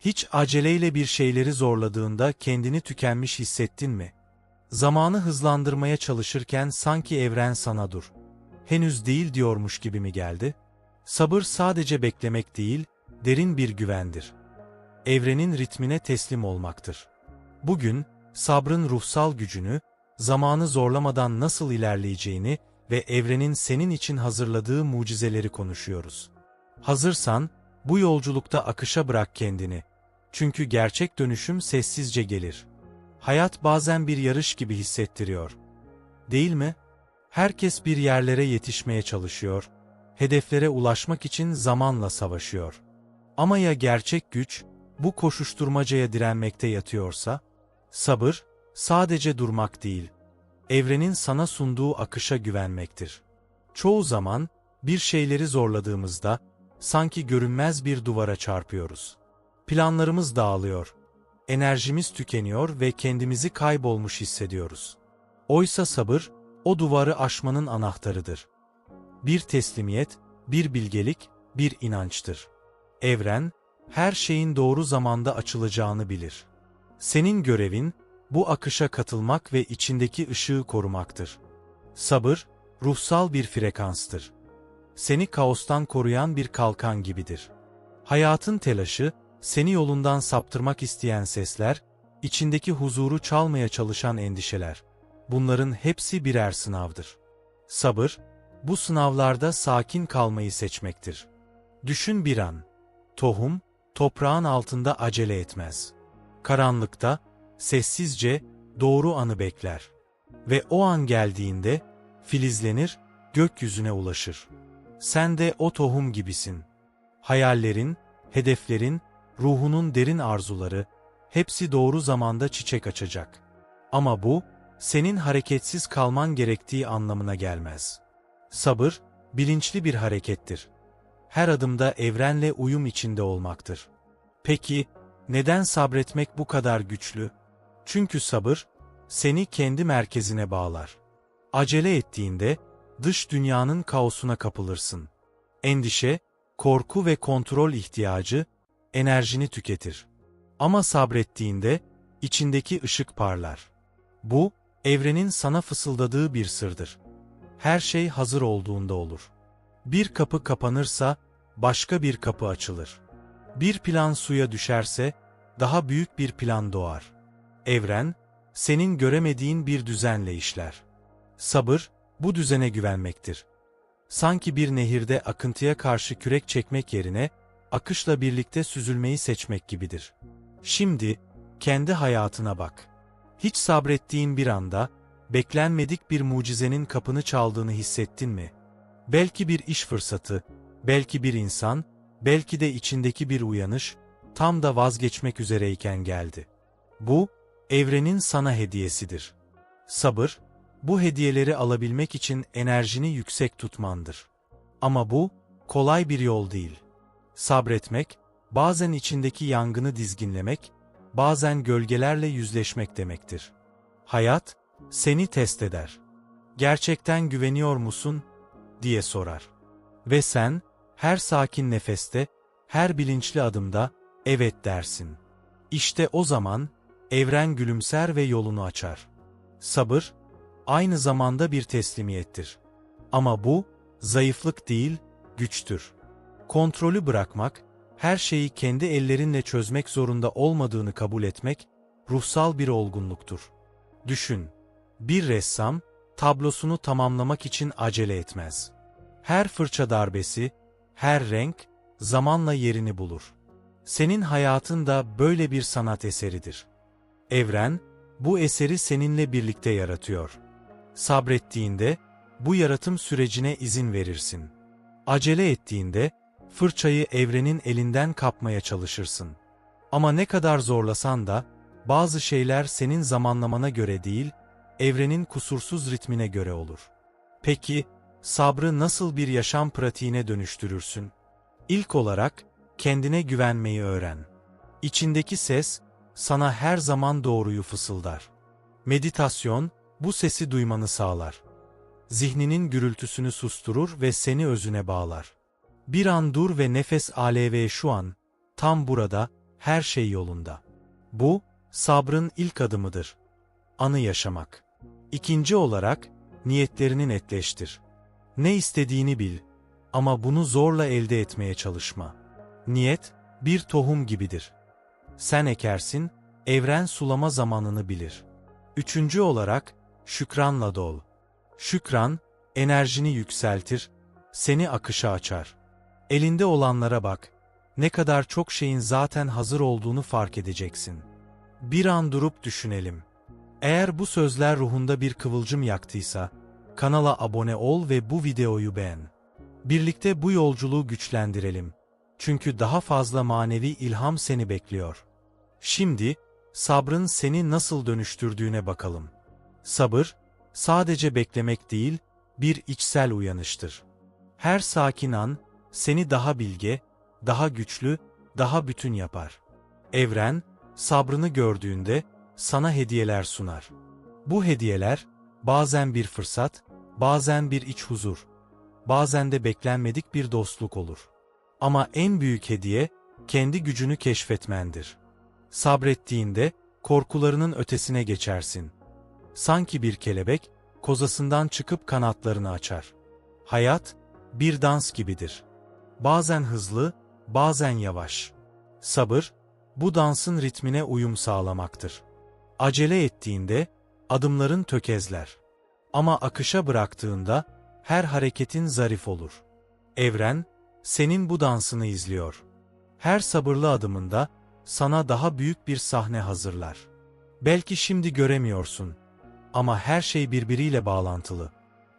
Hiç aceleyle bir şeyleri zorladığında kendini tükenmiş hissettin mi? Zamanı hızlandırmaya çalışırken sanki evren sana dur. Henüz değil diyormuş gibi mi geldi? Sabır sadece beklemek değil, derin bir güvendir. Evrenin ritmine teslim olmaktır. Bugün, sabrın ruhsal gücünü, zamanı zorlamadan nasıl ilerleyeceğini ve evrenin senin için hazırladığı mucizeleri konuşuyoruz. Hazırsan, bu yolculukta akışa bırak kendini. Çünkü gerçek dönüşüm sessizce gelir. Hayat bazen bir yarış gibi hissettiriyor. Değil mi? Herkes bir yerlere yetişmeye çalışıyor, hedeflere ulaşmak için zamanla savaşıyor. Ama ya gerçek güç, bu koşuşturmacaya direnmekte yatıyorsa? Sabır, sadece durmak değil, evrenin sana sunduğu akışa güvenmektir. Çoğu zaman, bir şeyleri zorladığımızda, sanki görünmez bir duvara çarpıyoruz. Planlarımız dağılıyor, enerjimiz tükeniyor ve kendimizi kaybolmuş hissediyoruz. Oysa sabır, o duvarı aşmanın anahtarıdır. Bir teslimiyet, bir bilgelik, bir inançtır. Evren, her şeyin doğru zamanda açılacağını bilir. Senin görevin, bu akışa katılmak ve içindeki ışığı korumaktır. Sabır, ruhsal bir frekanstır. Seni kaostan koruyan bir kalkan gibidir. Hayatın telaşı, seni yolundan saptırmak isteyen sesler, içindeki huzuru çalmaya çalışan endişeler. Bunların hepsi birer sınavdır. Sabır, bu sınavlarda sakin kalmayı seçmektir. Düşün bir an. Tohum, toprağın altında acele etmez. Karanlıkta, sessizce, doğru anı bekler. Ve o an geldiğinde, filizlenir, gökyüzüne ulaşır. Sen de o tohum gibisin. Hayallerin, hedeflerin, ruhunun derin arzuları, hepsi doğru zamanda çiçek açacak. Ama bu, senin hareketsiz kalman gerektiği anlamına gelmez. Sabır, bilinçli bir harekettir. Her adımda evrenle uyum içinde olmaktır. Peki, neden sabretmek bu kadar güçlü? Çünkü sabır, seni kendi merkezine bağlar. Acele ettiğinde, dış dünyanın kaosuna kapılırsın. Endişe, korku ve kontrol ihtiyacı, enerjini tüketir. Ama sabrettiğinde, içindeki ışık parlar. Bu, evrenin sana fısıldadığı bir sırdır. Her şey hazır olduğunda olur. Bir kapı kapanırsa, başka bir kapı açılır. Bir plan suya düşerse, daha büyük bir plan doğar. Evren, senin göremediğin bir düzenle işler. Sabır, bu düzene güvenmektir. Sanki bir nehirde akıntıya karşı kürek çekmek yerine, akışla birlikte süzülmeyi seçmek gibidir. Şimdi, kendi hayatına bak. Hiç sabrettiğin bir anda, beklenmedik bir mucizenin kapını çaldığını hissettin mi? Belki bir iş fırsatı, belki bir insan, belki de içindeki bir uyanış, tam da vazgeçmek üzereyken geldi. Bu, evrenin sana hediyesidir. Sabır, bu hediyeleri alabilmek için enerjini yüksek tutmandır. Ama bu, kolay bir yol değil. Sabretmek, bazen içindeki yangını dizginlemek, bazen gölgelerle yüzleşmek demektir. Hayat, seni test eder. Gerçekten güveniyor musun? diye sorar. Ve sen, her sakin nefeste, her bilinçli adımda, evet dersin. İşte o zaman, evren gülümser ve yolunu açar. Sabır, aynı zamanda bir teslimiyettir. Ama bu, zayıflık değil, güçtür. Kontrolü bırakmak, her şeyi kendi ellerinle çözmek zorunda olmadığını kabul etmek, ruhsal bir olgunluktur. Düşün, bir ressam, tablosunu tamamlamak için acele etmez. Her fırça darbesi, her renk, zamanla yerini bulur. Senin hayatın da böyle bir sanat eseridir. Evren, bu eseri seninle birlikte yaratıyor. Sabrettiğinde, bu yaratım sürecine izin verirsin. Acele ettiğinde, fırçayı evrenin elinden kapmaya çalışırsın. Ama ne kadar zorlasan da, bazı şeyler senin zamanlamana göre değil, evrenin kusursuz ritmine göre olur. Peki, sabrı nasıl bir yaşam pratiğine dönüştürürsün? İlk olarak, kendine güvenmeyi öğren. İçindeki ses, sana her zaman doğruyu fısıldar. Meditasyon, bu sesi duymanı sağlar. Zihninin gürültüsünü susturur ve seni özüne bağlar. Bir an dur ve nefes alev şu an, tam burada, her şey yolunda. Bu, sabrın ilk adımıdır. Anı yaşamak. İkinci olarak, niyetlerini netleştir. Ne istediğini bil. Ama bunu zorla elde etmeye çalışma. Niyet, bir tohum gibidir. Sen ekersin, evren sulama zamanını bilir. Üçüncü olarak, şükranla dol. Şükran, enerjini yükseltir, seni akışa açar. Elinde olanlara bak, ne kadar çok şeyin zaten hazır olduğunu fark edeceksin. Bir an durup düşünelim. Eğer bu sözler ruhunda bir kıvılcım yaktıysa, kanala abone ol ve bu videoyu beğen. Birlikte bu yolculuğu güçlendirelim. Çünkü daha fazla manevi ilham seni bekliyor. Şimdi, sabrın seni nasıl dönüştürdüğüne bakalım. Sabır, sadece beklemek değil, bir içsel uyanıştır. Her sakin an, seni daha bilge, daha güçlü, daha bütün yapar. Evren, sabrını gördüğünde, sana hediyeler sunar. Bu hediyeler, bazen bir fırsat, bazen bir iç huzur, bazen de beklenmedik bir dostluk olur. Ama en büyük hediye, kendi gücünü keşfetmendir. Sabrettiğinde, korkularının ötesine geçersin. Sanki bir kelebek, kozasından çıkıp kanatlarını açar. Hayat, bir dans gibidir. Bazen hızlı, bazen yavaş. Sabır, bu dansın ritmine uyum sağlamaktır. Acele ettiğinde, adımların tökezler. Ama akışa bıraktığında, her hareketin zarif olur. Evren, senin bu dansını izliyor. Her sabırlı adımında, sana daha büyük bir sahne hazırlar. Belki şimdi göremiyorsun. Ama her şey birbiriyle bağlantılı.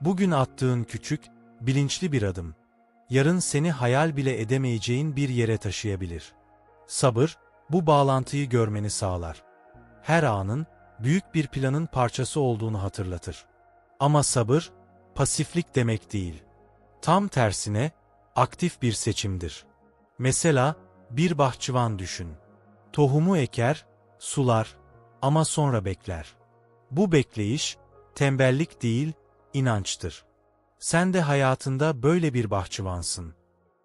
Bugün attığın küçük, bilinçli bir adım. Yarın seni hayal bile edemeyeceğin bir yere taşıyabilir. Sabır, bu bağlantıyı görmeni sağlar. Her anın, büyük bir planın parçası olduğunu hatırlatır. Ama sabır, pasiflik demek değil. Tam tersine, aktif bir seçimdir. Mesela, bir bahçıvan düşün. Tohumu eker, sular ama sonra bekler. Bu bekleyiş, tembellik değil, inançtır. Sen de hayatında böyle bir bahçıvansın.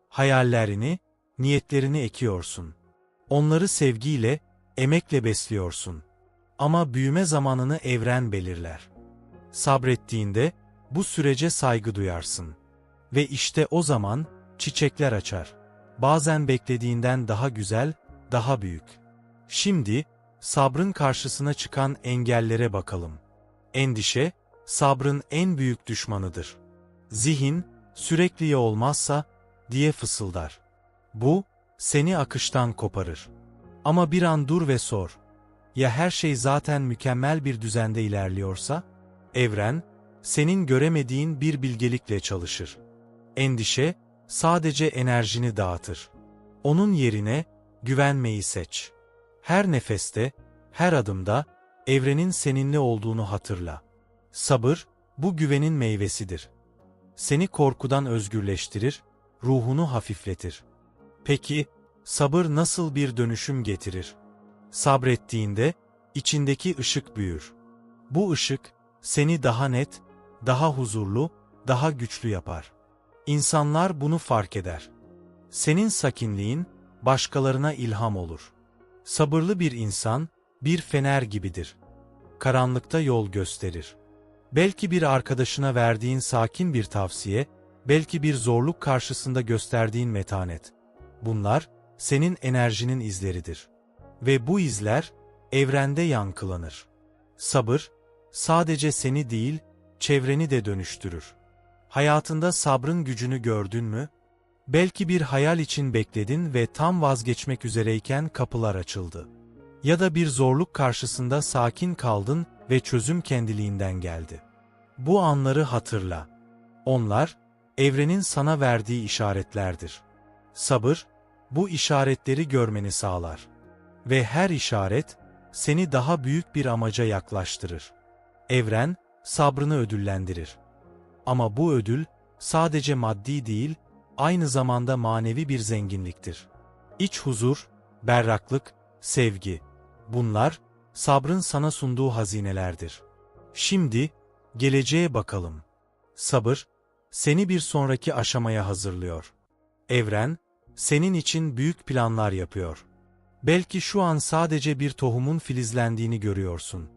Hayallerini, niyetlerini ekiyorsun. Onları sevgiyle, emekle besliyorsun. Ama büyüme zamanını evren belirler. Sabrettiğinde, bu sürece saygı duyarsın. Ve işte o zaman, çiçekler açar. Bazen beklediğinden daha güzel, daha büyük. Şimdi, sabrın karşısına çıkan engellere bakalım. Endişe, sabrın en büyük düşmanıdır. Zihin, sürekli ya olmazsa, diye fısıldar. Bu, seni akıştan koparır. Ama bir an dur ve sor. Ya her şey zaten mükemmel bir düzende ilerliyorsa? Evren, senin göremediğin bir bilgelikle çalışır. Endişe, sadece enerjini dağıtır. Onun yerine, güvenmeyi seç. Her nefeste, her adımda, evrenin seninle olduğunu hatırla. Sabır, bu güvenin meyvesidir. Seni korkudan özgürleştirir, ruhunu hafifletir. Peki, sabır nasıl bir dönüşüm getirir? Sabrettiğinde, içindeki ışık büyür. Bu ışık, seni daha net, daha huzurlu, daha güçlü yapar. İnsanlar bunu fark eder. Senin sakinliğin, başkalarına ilham olur. Sabırlı bir insan, bir fener gibidir. Karanlıkta yol gösterir. Belki bir arkadaşına verdiğin sakin bir tavsiye, belki bir zorluk karşısında gösterdiğin metanet. Bunlar, senin enerjinin izleridir. Ve bu izler, evrende yankılanır. Sabır, sadece seni değil, çevreni de dönüştürür. Hayatında sabrın gücünü gördün mü? Belki bir hayal için bekledin ve tam vazgeçmek üzereyken kapılar açıldı. Ya da bir zorluk karşısında sakin kaldın ve çözüm kendiliğinden geldi. Bu anları hatırla. Onlar, evrenin sana verdiği işaretlerdir. Sabır, bu işaretleri görmeni sağlar. Ve her işaret, seni daha büyük bir amaca yaklaştırır. Evren, sabrını ödüllendirir. Ama bu ödül, sadece maddi değil, aynı zamanda manevi bir zenginliktir. İç huzur, berraklık, sevgi. Bunlar, sabrın sana sunduğu hazinelerdir. Şimdi, geleceğe bakalım. Sabır, seni bir sonraki aşamaya hazırlıyor. Evren, senin için büyük planlar yapıyor. Belki şu an sadece bir tohumun filizlendiğini görüyorsun.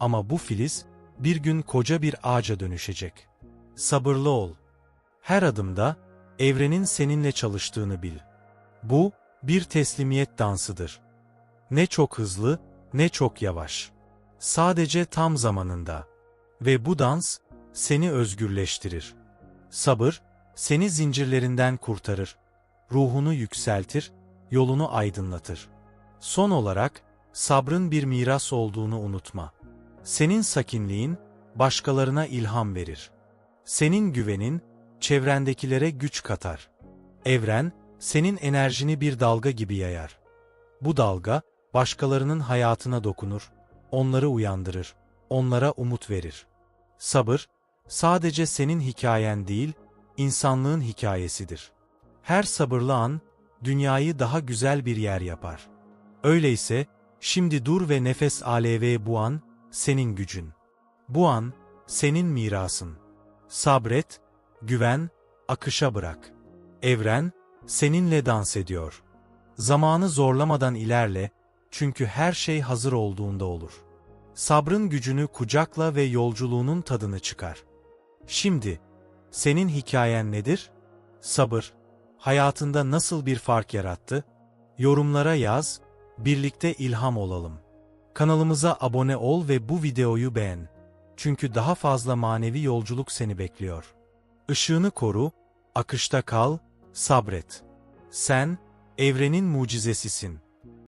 Ama bu filiz, bir gün koca bir ağaca dönüşecek. Sabırlı ol. Her adımda, evrenin seninle çalıştığını bil. Bu, bir teslimiyet dansıdır. Ne çok hızlı, ne çok yavaş. Sadece tam zamanında. Ve bu dans, seni özgürleştirir. Sabır, seni zincirlerinden kurtarır. Ruhunu yükseltir, yolunu aydınlatır. Son olarak, sabrın bir miras olduğunu unutma. Senin sakinliğin, başkalarına ilham verir. Senin güvenin, çevrendekilere güç katar. Evren, senin enerjini bir dalga gibi yayar. Bu dalga, başkalarının hayatına dokunur, onları uyandırır, onlara umut verir. Sabır, sadece senin hikayen değil, insanlığın hikayesidir. Her sabırlı an, dünyayı daha güzel bir yer yapar. Öyleyse, şimdi dur ve nefes alev bu an, senin gücün. Bu an, senin mirasın. Sabret, güven, akışa bırak. Evren, seninle dans ediyor. Zamanı zorlamadan ilerle, çünkü her şey hazır olduğunda olur. Sabrın gücünü kucakla ve yolculuğunun tadını çıkar. Şimdi, senin hikayen nedir? Sabır, hayatında nasıl bir fark yarattı? Yorumlara yaz, birlikte ilham olalım. Kanalımıza abone ol ve bu videoyu beğen. Çünkü daha fazla manevi yolculuk seni bekliyor. Işığını koru, akışta kal, sabret. Sen, evrenin mucizesisin.